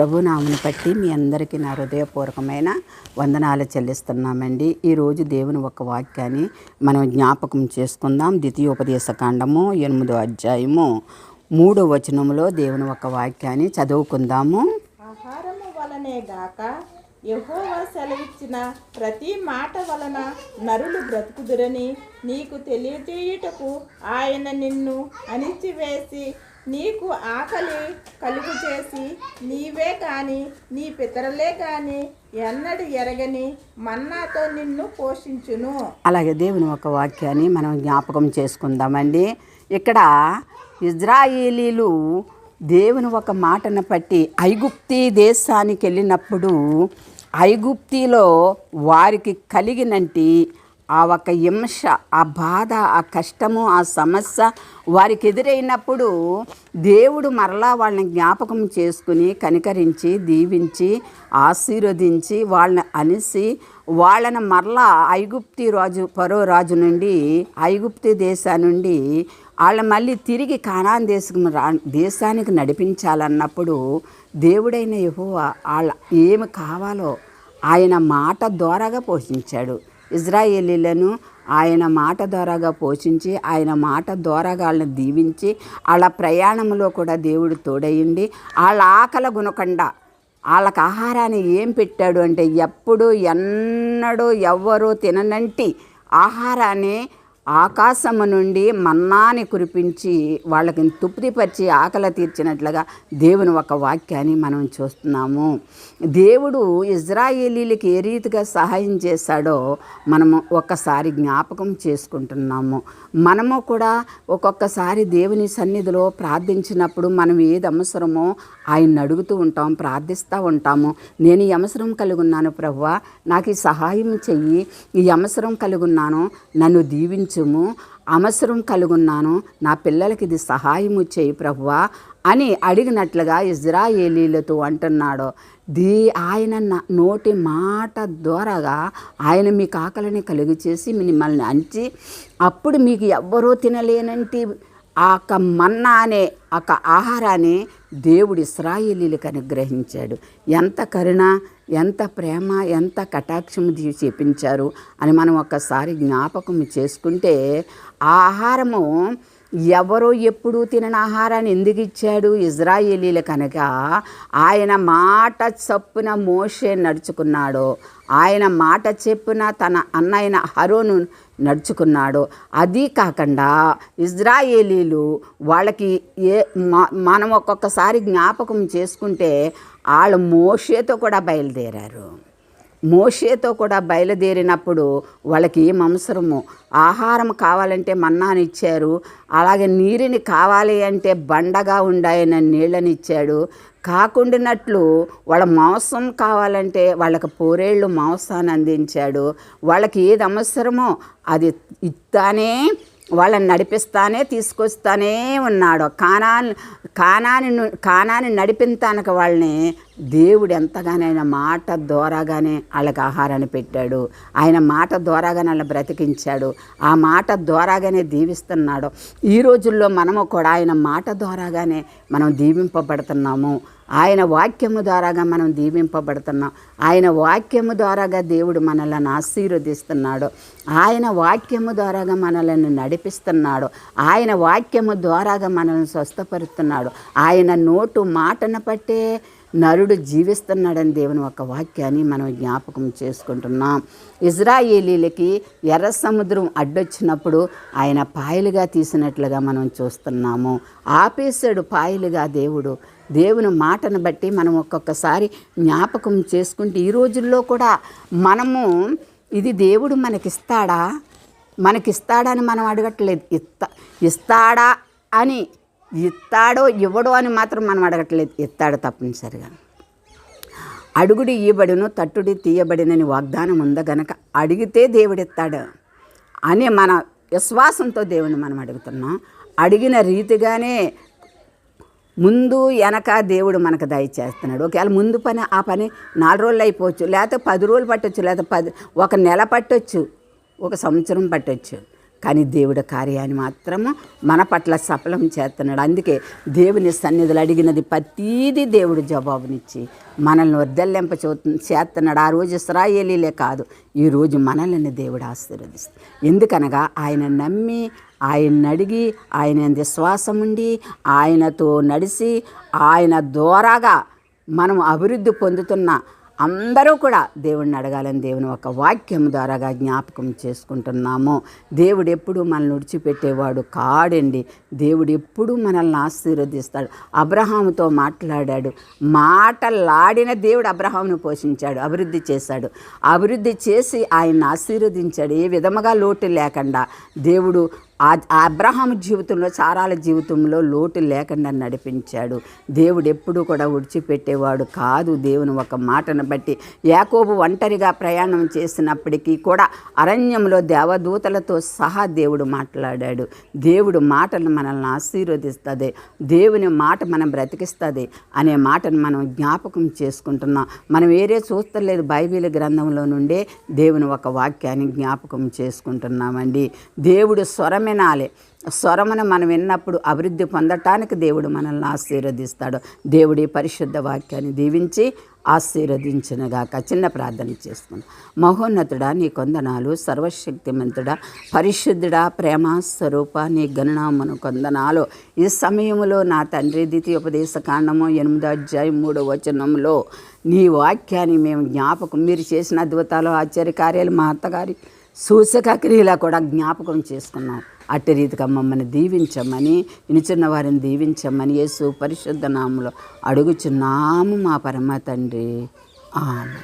ప్రభు బట్టి మీ అందరికీ నా హృదయపూర్వకమైన వందనాలు చెల్లిస్తున్నామండి. ఈరోజు దేవుని ఒక వాక్యాన్ని మనం జ్ఞాపకం చేసుకుందాం. ద్వితీయోపదేశ కాండము ఎనిమిదో అధ్యాయము మూడో వచనంలో దేవుని ఒక వాక్యాన్ని చదువుకుందాము. ఆహారము వలనే గాక యహోవా సెలవిచ్చిన ప్రతి మాట వలన నరులు బ్రతుకుదురని నీకు తెలియజేయుటకు ఆయన నిన్ను అణిచివేసి నీకు ఆకలి కలుగు చేసి నీవే కాని నీ పితరులే కాని ఎన్నడు ఎరగని మన్నాతో నిన్ను పోషించును. అలాగే దేవుని ఒక వాక్యాన్ని మనం జ్ఞాపకం చేసుకుందామండి. ఇక్కడ ఇజ్రాయేలీలు దేవుని ఒక మాటను పట్టి ఐగుప్తి దేశానికి వెళ్ళినప్పుడు ఐగుప్తిలో వారికి కలిగినంటి ఆ ఒక హింస ఆ బాధ ఆ కష్టము ఆ సమస్య వారికి ఎదురైనప్పుడు దేవుడు మరలా వాళ్ళని జ్ఞాపకం చేసుకుని కనికరించి దీవించి ఆశీర్వదించి వాళ్ళని అనిసి వాళ్ళను మరలా ఐగుప్తి రాజు పరో రాజు నుండి ఐగుప్తి దేశా నుండి వాళ్ళ మళ్ళీ తిరిగి కానాన్ దేశం రా దేశానికి నడిపించాలన్నప్పుడు దేవుడైన యెహోవా వాళ్ళ ఏమి కావాలో ఆయన మాట ద్వారాగా పోషించాడు. ఇజ్రాయేలీలను ఆయన మాట ద్వారాగా పోషించి ఆయన మాట ద్వారాగా వాళ్ళని దీవించి వాళ్ళ ప్రయాణంలో కూడా దేవుడు తోడయ్యండి వాళ్ళ ఆకల గుణకండ వాళ్ళకి ఆహారాన్ని ఏం పెట్టాడు అంటే ఎప్పుడు ఎన్నడూ ఎవ్వరూ తిననంటి ఆహారాన్ని ఆకాశము నుండి మన్నాని కురిపించి వాళ్ళకి తృప్తిపరిచి ఆకలి తీర్చినట్లుగా దేవుని ఒక వాక్యాన్ని మనం చూస్తున్నాము. దేవుడు ఇజ్రాయేలీలకి ఏ రీతిగా సహాయం చేశాడో మనము ఒక్కసారి జ్ఞాపకం చేసుకుంటున్నాము. మనము కూడా ఒక్కొక్కసారి దేవుని సన్నిధిలో ప్రార్థించినప్పుడు మనం ఏది అవసరమో ఆయన అడుగుతూ ఉంటాం ప్రార్థిస్తూ ఉంటాము. నేను ఈ అవసరం కలిగి ఉన్నాను ప్రభువా నాకు ఈ సహాయం చెయ్యి. ఈ అవసరం కలిగి ఉన్నాను నన్ను కొంచెము అవసరం కలుగున్నాను. నా పిల్లలకి ఇది సహాయము చేయి ప్రభువా అని అడిగినట్లుగా ఇజ్రాయేలీలతో అంటున్నాడు. దీ ఆయన నోటి మాట ద్వారాగా ఆయన మీకు ఆకలిని కలుగు చేసి మిమ్మల్ని అంచి అప్పుడు మీకు ఎవ్వరూ తినలేనంటి ఆ యొక్క మన్నా అనే ఒక ఆహారాన్ని దేవుడు ఇస్రాయేలీలకు అనుగ్రహించాడు. ఎంత కరుణ ఎంత ప్రేమ ఎంత కటాక్షం చేపించారు అని మనం ఒక్కసారి జ్ఞాపకం చేసుకుంటే ఆ ఆహారము ఎవరో ఎప్పుడూ తినని ఆహారాన్ని ఎందుకు ఇచ్చాడు? ఇజ్రాయేలీలు కనుక ఆయన మాట చప్పున మోషే నడుచుకున్నాడో. ఆయన మాట చెప్పున తన అన్నయన హరోను నడుచుకున్నాడు. అది కాకుండా ఇజ్రాయేలీలు వాళ్ళకి ఏ మ- మనం ఒక్కొక్కసారి జ్ఞాపకం చేసుకుంటే వాళ్ళు మోషేతో కూడా బయలుదేరారు. మోషేతో కూడా బయలుదేరినప్పుడు వాళ్ళకి మంసరము ఆహారం కావాలంటే మన్నాని ఇచ్చారు. అలాగే నీరుని కావాలి అంటే బండగా ఉండాయన నీళ్ళని ఇచ్చాడు. కాకుండానట్లు వాళ్ళ మాంసం కావాలంటే వాళ్ళకి పోరేళ్ళు మాంసాన్ని అందించాడు. వాళ్ళకి ఏది అవసరమో అది ఇస్తానే వాళ్ళని నడిపిస్తానే తీసుకొస్తానే ఉన్నాడు. కానాన్ కానాని ను- కానాని నడిపించానికి వాళ్ళని దేవుడు ఎంతగానో ఆయన మాట ద్వారాగానే వాళ్ళకి ఆహారాన్ని పెట్టాడు. ఆయన మాట ద్వారాగానే వాళ్ళని బ్రతికించాడు. ఆ మాట ద్వారాగానే దీవిస్తున్నాడు. ఈ రోజుల్లో మనము కూడా ఆయన మాట ద్వారాగానే మనం దీవింపబడుతున్నాము. ఆయన వాక్యము ద్వారాగా మనం దీవింపబడుతున్నాం. ఆయన వాక్యము ద్వారాగా దేవుడు మనల్ని ఆశీర్వదిస్తున్నాడు. ఆయన వాక్యము ద్వారాగా మనల్ని నడిపిస్తున్నాడు. ఆయన వాక్యము ద్వారాగా మనల్ని స్వస్థపరుస్తున్నాడు. ఆయన నోటు మాటను పట్టే నరుడు జీవిస్తున్నాడని దేవుని ఒక వాక్యాన్ని మనం జ్ఞాపకం చేసుకుంటున్నాం. ఇజ్రాయేలీలకి ఎర్ర సముద్రం అడ్డొచ్చినప్పుడు ఆయన పాయలుగా తీసినట్లుగా మనం చూస్తున్నాము. ఆపేశాడు పాయలుగా దేవుడు. దేవుని మాటను బట్టి మనం ఒక్కొక్కసారి జ్ఞాపకం చేసుకుంటే ఈ రోజుల్లో కూడా మనము ఇది దేవుడు మనకిస్తాడా? మనకిస్తాడని మనం అడగట్లేదు. ఇస్తా ఇస్తాడా అని ఇస్తాడో ఇవ్వడో అని మాత్రం మనం అడగట్లేదు. ఇస్తాడు తప్పనిసరిగా. అడుగుడి ఇయ్యబడును తట్టుడి తీయబడినని వాగ్దానం ఉందా గనక అడిగితే దేవుడిస్తాడు అని మన విశ్వాసంతో దేవుణ్ణి మనం అడుగుతున్నాం. అడిగిన రీతిగానే ముందు వెనక దేవుడు మనకు దయచేస్తున్నాడు ఒకవేళ ముందు పని ఆ పని నాలుగు రోజులు అయిపోవచ్చు లేకపోతే పది రోజులు పట్టొచ్చు లేకపోతే పది ఒక నెల పట్టొచ్చు ఒక సంవత్సరం పట్టొచ్చు. కానీ దేవుడి కార్యాన్ని మాత్రము మన పట్ల సఫలం చేస్తున్నాడు అందుకే దేవుని సన్నిధులు అడిగినది ప్రతీది దేవుడు జవాబునిచ్చి మనల్ని వర్ధల్లింప చేస్తున్నాడు ఆ రోజు ఇస్రాయేలీలే కాదు ఈరోజు మనల్ని దేవుడు ఆశీర్వదిస్తాడు ఎందుకనగా ఆయన నమ్మి ఆయన్ని అడిగి ఆయన విశ్వాసం ఉండి ఆయనతో నడిచి ఆయన ద్వారాగా మనం అభివృద్ధి పొందుతున్న అందరూ కూడా దేవుణ్ణి అడగాలని దేవుని ఒక వాక్యం ద్వారాగా జ్ఞాపకం చేసుకుంటున్నాము. దేవుడు ఎప్పుడు మనల్ని విడిచిపెట్టేవాడు కాడండి. దేవుడు ఎప్పుడు మనల్ని ఆశీర్వదిస్తాడు. అబ్రహాముతో మాట్లాడాడు. మాటలాడిన దేవుడు అబ్రహామును పోషించాడు. అభివృద్ధి చేశాడు. అభివృద్ధి చేసి ఆయన్ని ఆశీర్వదించాడు. ఏ విధముగా లోటు లేకుండా దేవుడు అబ్రహాం జీవితంలో సారాల జీవితంలో లోటు లేకుండా నడిపించాడు. దేవుడు ఎప్పుడూ కూడా విడిచిపెట్టేవాడు కాదు దేవుని ఒక మాటను బట్టి. యాకోబు ఒంటరిగా ప్రయాణం చేసినప్పటికీ కూడా అరణ్యంలో దేవదూతలతో సహా దేవుడు మాట్లాడాడు. దేవుడు మాటలు మనల్ని ఆశీర్వదిస్తుంది. దేవుని మాట మనం బ్రతికిస్తుంది అనే మాటను మనం జ్ఞాపకం చేసుకుంటున్నాం. మనం వేరే చూస్తలేదు బైబిల్ గ్రంథంలో నుండే దేవుని ఒక వాక్యాన్ని జ్ఞాపకం చేసుకుంటున్నామండి. దేవుడు స్వరమే వినాలి. స్వరమును మనం విన్నప్పుడు అభివృద్ధి పొందటానికి దేవుడు మనల్ని ఆశీర్వదిస్తాడు. దేవుడి పరిశుద్ధ వాక్యాన్ని దీవించి ఆశీర్వదించునుగాక. చిన్న ప్రార్థన చేసుకుందాం. మహోన్నతుడా నీ కొందనాలు సర్వశక్తిమంతుడా పరిశుద్ధుడా ప్రేమ స్వరూప నీ గణనామను కొందనాలు. ఈ సమయంలో నా తండ్రి ద్వితీయోపదేశ కాండము ఎనిమిదో అధ్యాయం మూడో వచనంలో నీ వాక్యాన్ని మేము జ్ఞాపకం మీరు చేసిన అద్భుతాలు ఆశ్చర్యకార్యాలు మా అత్తగారి సూచక క్రియలా కూడా జ్ఞాపకం చేసుకున్నాం అట్టి రీతిగా మమ్మల్ని దీవించమని వినిచున్న వారిని దీవించమని యేసు పరిశుద్ధ నామంలో అడుగుచున్నాము మా పరమ తండ్రి. ఆమె